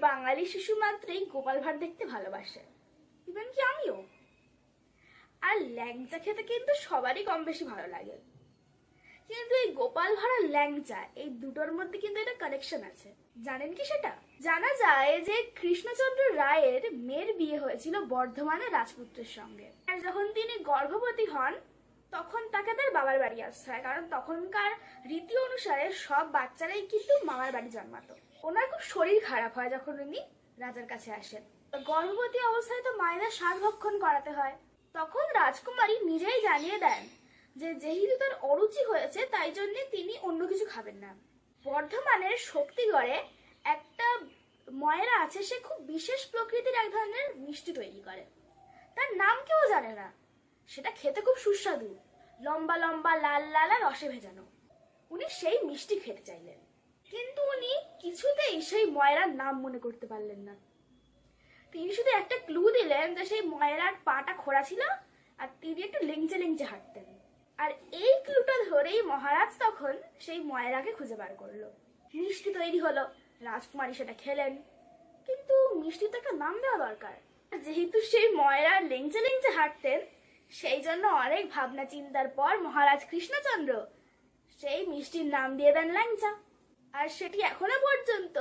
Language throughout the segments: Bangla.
বাঙালি শিশু মাত্রই গোপাল ভাঁড় দেখতে ভালোবাসে। ইভেন কি আমিও? আর ল্যাংচা খেতে কিন্তু সবারই কম বেশি ভালো লাগে। কিন্তু এই গোপাল ভাঁড় আর ল্যাংচা, এই দুটোর মধ্যে কিন্তু একটা কানেকশন আছে। জানেন কি সেটা? জানা যায় যে কৃষ্ণচন্দ্র রায়ের মেয়ের বিয়ে হয়েছিল বর্ধমানের রাজপুত্রের সঙ্গে। আর যখন তিনি গর্ভবতী হন তখন তাকে তার বাবার বাড়ি আসতে হয়। কারণ তখনকার রীতি অনুসারে সব বাচ্চারাই কিন্তু মামার বাড়ি জন্মাতো। ওনার খুব শরীর খারাপ হয় যখন উনি রাজার কাছে আসেন। গর্ভবতী অবস্থায় তো মায়েদের সাত ভক্ষণ করাতে হয়। তখন রাজকুমারী নিজেই জানিয়ে দেন যে যেহেতু তার অরুচি হয়েছে, তাই জন্য তিনি অন্য কিছু খাবেন না। বর্ধমানের শক্তিগড়ে একটা ময়রা আছে, সে খুব বিশেষ প্রকৃতির এক ধরনের মিষ্টি তৈরি করে। তার নাম কেউ জানে না। সেটা খেতে খুব সুস্বাদু। লম্বা লম্বা, লাল লাল আর রসে ভেজানো। উনি সেই মিষ্টি খেতে চাইলেন। কিন্তু উনি কিছুতেই সেই ময়রার নাম মনে করতে পারলেন না। তিনি শুধু একটা ক্লু দিলেন যে সেই ময়রার পাটা খোড়া ছিল আর তিনি একটু লেংচে লেংচে হাঁটতেন। আর এই ক্লুটা ধরেই মহারাজ তখন সেই ময়রাকে খুঁজে বার করল। মিষ্টি তৈরি হলো। রাজকুমারী সেটা খেলেন। কিন্তু মিষ্টি তো একটা নাম দেওয়া দরকার। যেহেতু সেই ময়রা লেংচে লেংচে হাঁটতেন সেই জন্য অনেক ভাবনা চিন্তার পর মহারাজ কৃষ্ণচন্দ্র সেই মিষ্টির নাম দিয়ে দেন ল্যাংচা। আর সেটি এখনও পর্যন্ত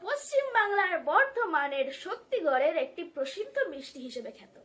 পশ্চিম বাংলার বর্ধমানের শক্তিগড়ের একটি প্রসিদ্ধ মিষ্টি হিসেবে খ্যাত।